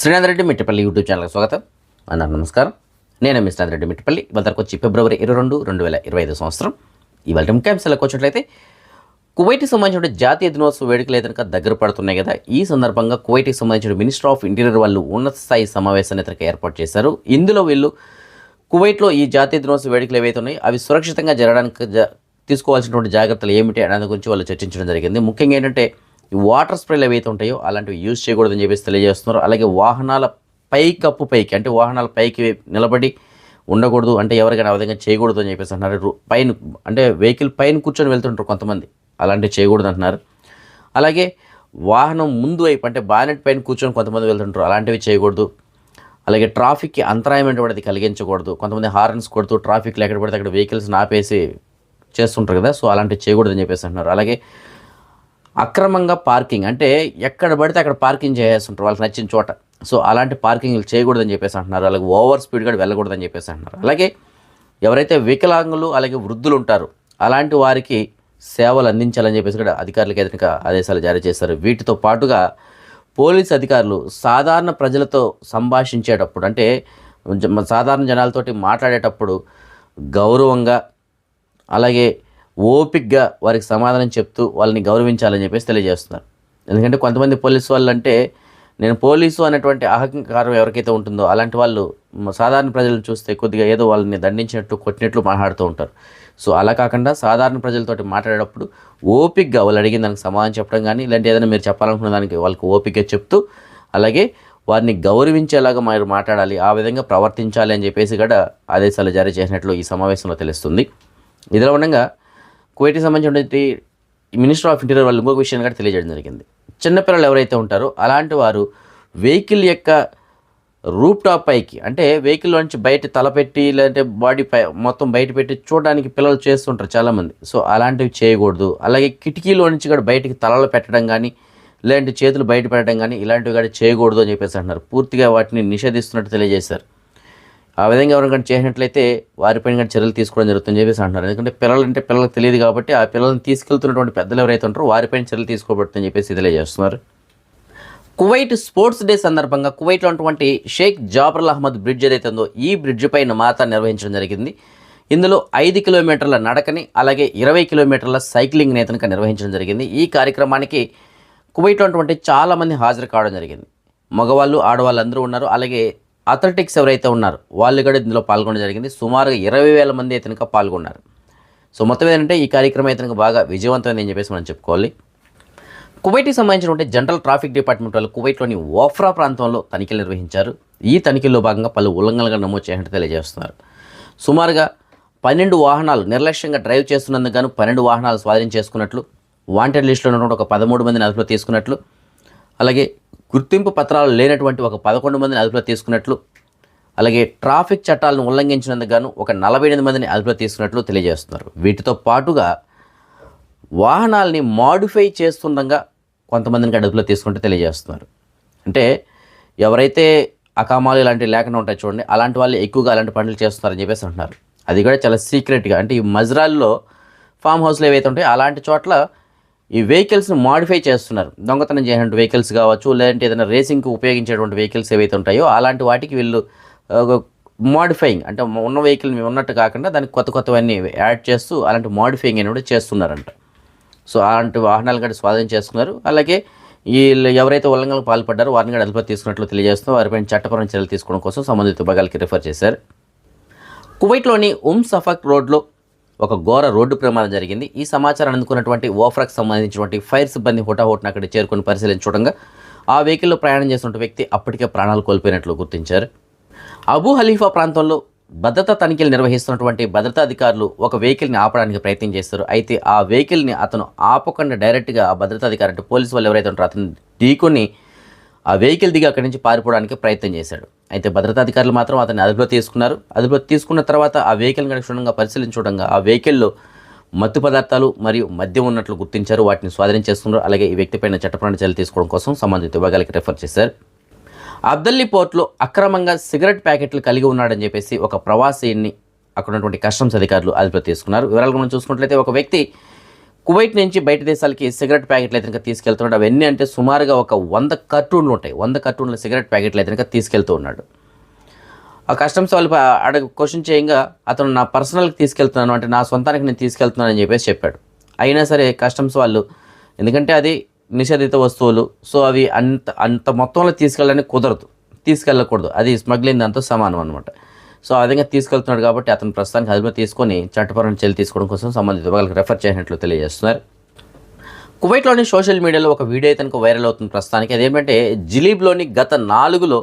Srinath Reddy Mittapalli YouTube ఛానల్కి స్వాగతం. అందరూ నమస్కారం. నేను మీ శ్రీనాథ్ రెడ్డి మిట్టపల్లి. ఇవాళకు వచ్చి ఫిబ్రవరి ఇరవై రెండు రెండు వేల ఇరవై ఐదు సంవత్సరం. ఇవాళ ముఖ్యాంశాలకు వచ్చినట్లయితే కువైట్కి సంబంధించిన జాతీయ దినోత్సవ వేడుకలు ఏదైనా దగ్గర పడుతున్నాయి కదా? ఈ సందర్భంగా కువైట్కి సంబంధించిన మినిస్టర్ ఆఫ్ ఇంటీరియర్ వాళ్ళు ఉన్నత స్థాయి సమావేశాన్ని ఇతనికి ఏర్పాటు చేశారు. ఇందులో వీళ్ళు కువైట్లో ఈ జాతీయ దినోత్సవ వేడుకలు ఏవైతే ఉన్నాయో అవి సురక్షితంగా జరగడానికి తీసుకోవాల్సినటువంటి జాగ్రత్తలు ఏమిటి అనే గురించి వాళ్ళు చర్చించడం జరిగింది. ముఖ్యంగా ఏంటంటే ఈ వాటర్ స్ప్రేలు ఏవైతే ఉంటాయో అలాంటివి యూజ్ చేయకూడదని చెప్పేసి తెలియజేస్తున్నారు. అలాగే వాహనాల పైకప్పు పైకి అంటే వాహనాల పైకి నిలబడి ఉండకూడదు అంటే ఎవరికైనా ఆ విధంగా చేయకూడదు అని చెప్పేసి అంటున్నారు. పైన అంటే వెహికల్ పైన కూర్చొని వెళ్తుంటారు కొంతమంది. అలాంటివి చేయకూడదు అంటున్నారు. అలాగే వాహనం ముందు వైపు అంటే బానెట్ పైన కూర్చొని కొంతమంది వెళ్తుంటారు. అలాంటివి చేయకూడదు. అలాగే ట్రాఫిక్కి అంతరాయమైనటువంటిది కలిగించకూడదు. కొంతమంది హార్న్స్ కొడుతూ ట్రాఫిక్లో ఎక్కడ పడితే అక్కడ వెహికల్స్ నాపేసి చేస్తుంటారు కదా సో అలాంటివి చేయకూడదని చెప్పేసి అంటున్నారు. అలాగే అక్రమంగా పార్కింగ్ అంటే ఎక్కడ పడితే అక్కడ పార్కింగ్ చేసేస్తుంటారు. వాళ్ళకి నచ్చిన చోట. సో అలాంటి పార్కింగ్లు చేయకూడదని చెప్పేసి అంటున్నారు. అలాగే ఓవర్ స్పీడ్ కూడా వెళ్ళకూడదని చెప్పేసి అంటున్నారు. అలాగే ఎవరైతే వికలాంగులు అలాగే వృద్ధులు ఉంటారో అలాంటి వారికి సేవలు అందించాలని చెప్పేసి కూడా అధికారులకు ఎదురుగా ఆదేశాలు జారీ చేశారు. వీటితో పాటుగా పోలీస్ అధికారులు సాధారణ ప్రజలతో సంభాషించేటప్పుడు అంటే సాధారణ జనాలతోటి మాట్లాడేటప్పుడు గౌరవంగా అలాగే ఓపిక్గా వారికి సమాధానం చెప్తూ వాళ్ళని గౌరవించాలని చెప్పేసి తెలియజేస్తున్నారు. ఎందుకంటే కొంతమంది పోలీసు వాళ్ళు అంటే నేను పోలీసు అనేటువంటి అహంకారం ఎవరికైతే ఉంటుందో అలాంటి వాళ్ళు సాధారణ ప్రజలను చూస్తే కొద్దిగా ఏదో వాళ్ళని దండించినట్టు కొట్టినట్లు మాట్లాడుతూ ఉంటారు. సో అలా కాకుండా సాధారణ ప్రజలతోటి మాట్లాడేటప్పుడు ఓపిక్గా వాళ్ళు అడిగిన దానికి సమాధానం చెప్పడం కానీ ఇలాంటి ఏదైనా మీరు చెప్పాలనుకున్న దానికి వాళ్ళకి ఓపికగా చెప్తూ అలాగే వారిని గౌరవించేలాగా మీరు మాట్లాడాలి ఆ విధంగా ప్రవర్తించాలి అని చెప్పేసి కూడా ఆదేశాలు జారీ చేసినట్లు ఈ సమావేశంలో తెలుస్తుంది. ఇదిలో ఉండగా కువైట్కి సంబంధించినటువంటి మినిస్టర్ ఆఫ్ ఇంటీరియర్ వాళ్ళు ఇంకొక విషయాన్ని కూడా తెలియజేయడం జరిగింది. చిన్నపిల్లలు ఎవరైతే ఉంటారో అలాంటి వారు వెహికల్ యొక్క రూప్ టాప్ పైకి అంటే వెహికల్ నుంచి బయట తలపెట్టి లేదంటే బాడీ పై మొత్తం బయట పెట్టి చూడడానికి పిల్లలు చేస్తుంటారు చాలామంది. సో అలాంటివి చేయకూడదు. అలాగే కిటికీలో నుంచి కూడా బయటికి తలలు పెట్టడం కానీ లేదంటే చేతులు బయట పెట్టడం కానీ ఇలాంటివి కూడా చేయకూడదు అని చెప్పేసి అంటున్నారు. పూర్తిగా వాటిని నిషేధిస్తున్నట్టు తెలియజేశారు. ఆ విధంగా ఎవరికైనా చేసినట్లయితే వారిపైన కానీ చర్యలు తీసుకోవడం జరుగుతుందని చెప్పేసి అంటున్నారు. ఎందుకంటే పిల్లలు అంటే పిల్లలకు తెలియదు కాబట్టి ఆ పిల్లల్ని తీసుకెళ్తున్నటువంటి పెద్దలు ఎవరైతే ఉంటారో వారిపైన చర్యలు తీసుకోబడుతుందని చెప్పేసి తెలియజేస్తున్నారు. కువైట్ స్పోర్ట్స్ డే సందర్భంగా కువైట్లో ఉన్నటువంటి షేక్ జాబర్ల్ అహ్మద్ బ్రిడ్జ్ ఏదైతే ఉందో ఈ బ్రిడ్జ్ పైన మాత నిర్వహించడం జరిగింది. ఇందులో ఐదు కిలోమీటర్ల నడకని అలాగే ఇరవై కిలోమీటర్ల సైక్లింగ్ నేతనక నిర్వహించడం జరిగింది. ఈ కార్యక్రమానికి కువైట్లో ఉన్నటువంటి చాలామంది హాజరు కావడం జరిగింది. మగవాళ్ళు ఆడవాళ్ళు అందరూ ఉన్నారు. అలాగే అథ్లెటిక్స్ ఎవరైతే ఉన్నారో వాళ్ళు కూడా ఇందులో పాల్గొనడం జరిగింది. సుమారుగా ఇరవై వేల మంది అయితే పాల్గొన్నారు. సో మొత్తం ఏంటంటే ఈ కార్యక్రమం అయితే బాగా విజయవంతమైంది అని చెప్పేసి మనం చెప్పుకోవాలి. కువైట్కి సంబంధించినటువంటి జనరల్ ట్రాఫిక్ డిపార్ట్మెంట్ వాళ్ళు కువైట్లోని ఓఫ్రా ప్రాంతంలో తనిఖీలు నిర్వహించారు. ఈ తనిఖీల్లో భాగంగా పలు ఉల్లంఘనలుగా నమోదు చేసినట్టు తెలియజేస్తున్నారు. సుమారుగా పన్నెండు వాహనాలు నిర్లక్ష్యంగా డ్రైవ్ చేస్తున్నందుకు గాను పన్నెండు వాహనాలు స్వాధీనం చేసుకున్నట్లు వాంటెడ్ లిస్టులో ఉన్నటువంటి ఒక పదమూడు మందిని అదుపులో తీసుకున్నట్లు అలాగే గుర్తింపు పత్రాలు లేనటువంటి ఒక పదకొండు మందిని అదుపులో తీసుకున్నట్లు అలాగే ట్రాఫిక్ చట్టాలను ఉల్లంఘించినందుకు గాను ఒక నలభై ఎనిమిది మందిని అదుపులో తీసుకున్నట్లు తెలియజేస్తున్నారు. వీటితో పాటుగా వాహనాల్ని మాడిఫై చేస్తుండగా కొంతమందిని అదుపులో తీసుకుంటే తెలియజేస్తున్నారు. అంటే ఎవరైతే అకామాలు ఇలాంటివి లేకుండా ఉంటాయి చూడండి అలాంటి వాళ్ళు ఎక్కువగా అలాంటి పనులు చేస్తున్నారని చెప్పేసి అంటున్నారు. అది కూడా చాలా సీక్రెట్గా అంటే ఈ మజ్రాల్లో ఫామ్ హౌస్లు ఏవైతే ఉంటాయో అలాంటి చోట్ల ఈ వెహికల్స్ని మాడిఫై చేస్తున్నారు. దొంగతనం చేసినటువంటి వెహికల్స్ కావచ్చు లేదంటే ఏదైనా రేసింగ్కి ఉపయోగించేటువంటి వెహికల్స్ ఏవైతే ఉంటాయో అలాంటి వాటికి వీళ్ళు మాడిఫైయింగ్ అంటే ఉన్న వెహికల్ ఉన్నట్టు కాకుండా దానికి కొత్త కొత్తవన్నీ యాడ్ చేస్తూ అలాంటి మాడిఫైయింగ్ అని కూడా చేస్తున్నారంట. సో అలాంటి వాహనాలు కూడా స్వాధీనం చేసుకున్నారు అలాగే వీళ్ళు ఎవరైతే ఉల్లంఘనలకు పాల్పడ్డారో వారిని కూడా అదుపులో తీసుకున్నట్లు తెలియజేస్తూ వారిపైన చట్టపరమైన చర్యలు తీసుకోవడం కోసం సంబంధిత విభాగాలకి రిఫర్ చేశారు. కువైట్లోని ఉమ్ సఫక్ రోడ్లో ఒక ఘోర రోడ్డు ప్రమాదం జరిగింది. ఈ సమాచారం అందుకున్నటువంటి ఓఫ్రాక్ సంబంధించినటువంటి ఫైర్ సిబ్బంది హుటాహుటిన అక్కడ చేరుకుని పరిశీలించడంగా ఆ వెహికల్లో ప్రయాణం చేస్తున్న వ్యక్తి అప్పటికే ప్రాణాలు కోల్పోయినట్లు గుర్తించారు. అబూ హలీఫా ప్రాంతంలో భద్రతా తనిఖీలు నిర్వహిస్తున్నటువంటి భద్రతా అధికారులు ఒక వెహికల్ని ఆపడానికి ప్రయత్నం చేస్తారు. అయితే ఆ వెహికల్ని అతను ఆపకుండా డైరెక్ట్గా ఆ భద్రతా అధికారి అంటే పోలీసు వాళ్ళు ఎవరైతే ఉంటారో అతను ఢీకొని ఆ వెహికల్ దిగి అక్కడి నుంచి పారిపోవడానికి ప్రయత్నం చేశాడు. అయితే భద్రతా అధికారులు మాత్రం అతన్ని అదుపులో తీసుకున్నారు. అదుపులో తీసుకున్న తర్వాత ఆ వెహికల్ కనుక క్షుణ్ణంగా పరిశీలించడంగా ఆ వెహికల్లో మత్తు పదార్థాలు మరియు మద్యం ఉన్నట్లు గుర్తించారు. వాటిని స్వాధీనం చేసుకున్నారు. అలాగే ఈ వ్యక్తిపైన చట్టపరమైన చర్యలు తీసుకోవడం కోసం సంబంధిత విభాగాలకి రెఫర్ చేశారు. అబ్దల్లీ పోర్ట్లో అక్రమంగా సిగరెట్ ప్యాకెట్లు కలిగి ఉన్నాడని చెప్పేసి ఒక ప్రవాసీని అక్కడ ఉన్నటువంటి కస్టమ్స్ అధికారులు అదుపులో తీసుకున్నారు. వివరాలు మనం చూసుకున్నట్లయితే ఒక వ్యక్తి కువైట్ నుంచి బయట దేశాలకి సిగరెట్ ప్యాకెట్లు అయితే కనుక తీసుకెళ్తున్నాడు. అవన్నీ అంటే సుమారుగా ఒక వంద కర్టూన్లు ఉంటాయి. వంద కర్టూన్ల సిగరెట్ ప్యాకెట్లు అయితే కనుక తీసుకెళ్తూ ఉన్నాడు. ఆ కస్టమ్స్ వాళ్ళు అడగ క్వశ్చన్ చేయంగా అతను నా పర్సనల్కి తీసుకెళ్తున్నాను అంటే నా సొంతానికి నేను తీసుకెళ్తున్నాను అని చెప్పేసి చెప్పాడు. అయినా సరే కస్టమ్స్ వాళ్ళు ఎందుకంటే అది నిషేధిత వస్తువులు సో అవి అంత అంత మొత్తంలో తీసుకెళ్ళడానికి కుదరదు. తీసుకెళ్ళకూడదు. అది స్మగ్లింగ్ దాంతో సమానం అనమాట సో ఆ విధంగా తీసుకెళ్తున్నాడు కాబట్టి అతను ప్రస్తుతానికి అదుపు తీసుకొని చట్టపరమైన చర్యలు తీసుకోవడం కోసం సంబంధిత వాళ్ళకి రెఫర్ చేసినట్లు తెలియజేస్తున్నారు. కువైట్లోని సోషల్ మీడియాలో ఒక వీడియో అయితే కనుక వైరల్ అవుతుంది ప్రస్తుతానికి. అదేంటంటే జిలీబ్లోని గత నాలుగులో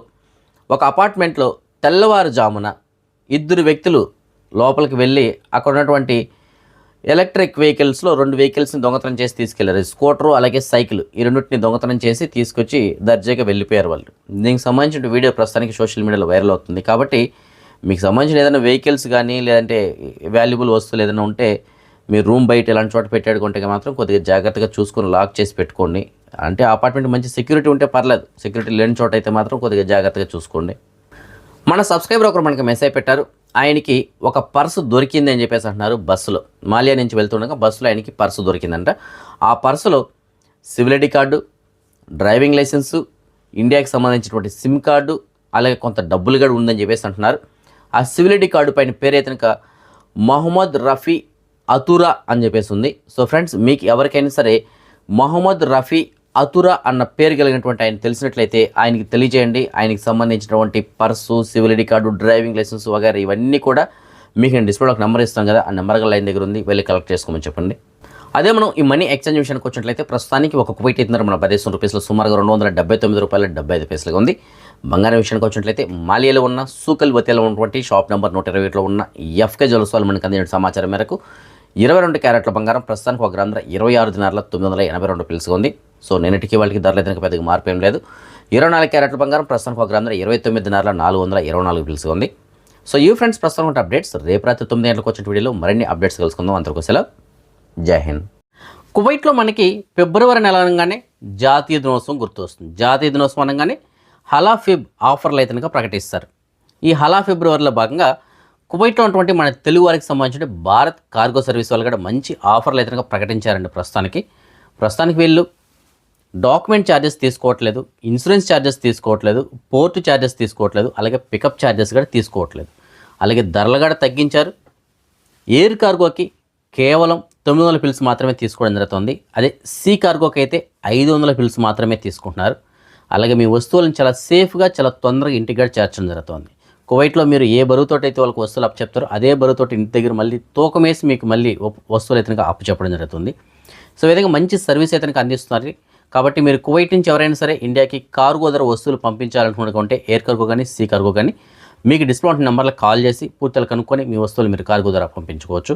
ఒక అపార్ట్మెంట్లో తెల్లవారుజామున ఇద్దరు వ్యక్తులు లోపలికి వెళ్ళి అక్కడ ఉన్నటువంటి ఎలక్ట్రిక్ వెహికల్స్లో రెండు వెహికల్స్ని దొంగతనం చేసి తీసుకెళ్ళారు. స్కూటరు అలాగే సైకిల్. ఈ రెండింటిని దొంగతనం చేసి తీసుకొచ్చి దర్జాగా వెళ్ళిపోయారు వాళ్ళు. దీనికి సంబంధించిన వీడియో ప్రస్తుతానికి సోషల్ మీడియాలో వైరల్ అవుతుంది. కాబట్టి మీకు సంబంధించిన ఏదైనా వెహికల్స్ కానీ లేదంటే వాల్యుబుల్ వస్తువులు ఏదైనా ఉంటే మీరు రూమ్ బయట ఇలాంటి చోట పెట్టాడుకుంటే మాత్రం కొద్దిగా జాగ్రత్తగా చూసుకొని లాక్ చేసి పెట్టుకోండి. అంటే అపార్ట్మెంట్ మంచి సెక్యూరిటీ ఉంటే పర్లేదు. సెక్యూరిటీ లేని చోట అయితే మాత్రం కొద్దిగా జాగ్రత్తగా చూసుకోండి. మన సబ్స్క్రైబర్ ఒకరు మనకి మెసేజ్ పెట్టారు. ఆయనకి ఒక పర్సు దొరికింది అని చెప్పేసి అంటున్నారు బస్సులో. మాలియా నుంచి వెళ్తుండగా బస్సులో ఆయనకి పర్సు దొరికిందంట. ఆ పర్సులో civil ID card driving licence ఇండియాకి సంబంధించినటువంటి సిమ్ కార్డు అలాగే కొంత డబ్బులు కూడా ఉందని చెప్పేసి అంటున్నారు. ఆ సివిల్ కార్డు పైన పేరు అయితే మహమ్మద్ రఫీ అతురా అని చెప్పేసి ఉంది. సో ఫ్రెండ్స్ మీకు ఎవరికైనా సరే మహమ్మద్ రఫీ అతురా అన్న పేరు కలిగినటువంటి ఆయన తెలిసినట్లయితే ఆయనకి తెలియజేయండి. ఆయనకి సంబంధించినటువంటి purse civil ID card driving licence వగైరా ఇవన్నీ కూడా మీకు నేను డిస్ప్లేలో ఒక నెంబర్ ఇస్తాం కదా ఆ నెంబర్ గల లైన్ దగ్గర ఉంది వెళ్ళి కలెక్ట్ చేసుకోమని చెప్పండి. అదే మనం ఈ మనీ ఎక్స్చేంజ్ విషయానికి వచ్చినట్లయితే ప్రస్తుతానికి ఒక కువైట్ అయితే మన పదిహేను రూపీస్లో సుమారుగా రెండు వందల డెబ్బై తొమ్మిది రూపాయల డెబ్బై ఐదు పైసలుగా ఉంది. బంగారం విషయానికి వచ్చినట్లయితే మాలియాలో ఉన్న సూకల్ వతేలో ఉన్నటువంటి షాప్ నెంబర్ నూట ఇరవై ఒకటిలో ఉన్న ఎఫ్కే జ్యువెల్స్ వాళ్ళు మనకు సమాచారం మేరకు ఇరవై రెండు క్యారెట్ల బంగారం ప్రస్తుతానికి ఒక గ్రామ ఇరవై ఆరు దినార్ల తొమ్మిది వందల ఎనభై రెండు పిలుసుగా ఉంది. సో నిన్నటికి వాళ్ళకి ధరలు అయితే పెద్దగా మార్పు ఏం లేదు. ఇరవై నాలుగు క్యారెట్ల బంగారం ప్రస్తుతానికి ఒక గ్రామ ఇరవై తొమ్మిది దినార్ల నాలుగు వందల ఇరవై నాలుగు పిలుసుగా ఉంది. సో ఈ ఫ్రెండ్స్ ప్రస్తుతం ఉన్న అప్డేట్స్ రేపు రాత్రి తొమ్మిది గంటలకు వచ్చిన వీడియోలో మరిన్ని అప్డేట్స్ కలుసుకుందాం అందరికీ సెలవు. జై హింద్. కువైట్లో మనకి ఫిబ్రవరి నెల అనగానే జాతీయ దినోత్సవం గుర్తు వస్తుంది జాతీయ దినోత్సవం అనగానే హలా ఫిబ్ ఆఫర్లు అయితే కనుక ప్రకటిస్తారు. ఈ హలా ఫిబ్రవరిలో భాగంగా కువైట్లో ఉన్నటువంటి మన తెలుగు వారికి సంబంధించిన భారత్ కార్గో సర్వీస్ వాళ్ళు కూడా మంచి ఆఫర్లు అయితే కనుక ప్రకటించారండి ప్రస్తుతానికి. ప్రస్తుతానికి వీళ్ళు డాక్యుమెంట్ ఛార్జెస్ తీసుకోవట్లేదు ఇన్సూరెన్స్ ఛార్జెస్ తీసుకోవట్లేదు పోర్టు ఛార్జెస్ తీసుకోవట్లేదు అలాగే పికప్ ఛార్జెస్ కూడా తీసుకోవట్లేదు. అలాగే ధరలు కూడా తగ్గించారు. ఎయిర్ కార్గోకి కేవలం తొమ్మిది వందల పిల్స్ మాత్రమే తీసుకోవడం జరుగుతుంది. అదే సి కార్గోకి అయితే ఐదు వందల పిల్స్ మాత్రమే తీసుకుంటున్నారు. అలాగే మీ వస్తువులను చాలా సేఫ్గా చాలా తొందరగా ఇంటిగ్రేట్ చేర్చడం జరుగుతుంది. కువైట్లో మీరు ఏ బరువుతోటి అయితే వాళ్ళకి వస్తువులు అప్పచెప్తారో అదే బరువుతోటి ఇంటి దగ్గర మళ్ళీ తూకం వేసి మీకు మళ్ళీ వస్తువులు అయితే అప్పచెప్పడం జరుగుతుంది. సో విధంగా మంచి సర్వీస్ అయితే అందిస్తున్నారు. కాబట్టి మీరు కువైట్ నుంచి ఎవరైనా సరే ఇండియాకి కార్గో ధర వస్తువులు పంపించాలనుకుంటే ఎయిర్ కార్గో కానీ సీ కార్గో కానీ మీకు డిస్కౌంట్ నెంబర్లకు కాల్ చేసి పూర్తిగా కనుక్కొని మీ వస్తువులు మీరు కార్గో ధర పంపించుకోవచ్చు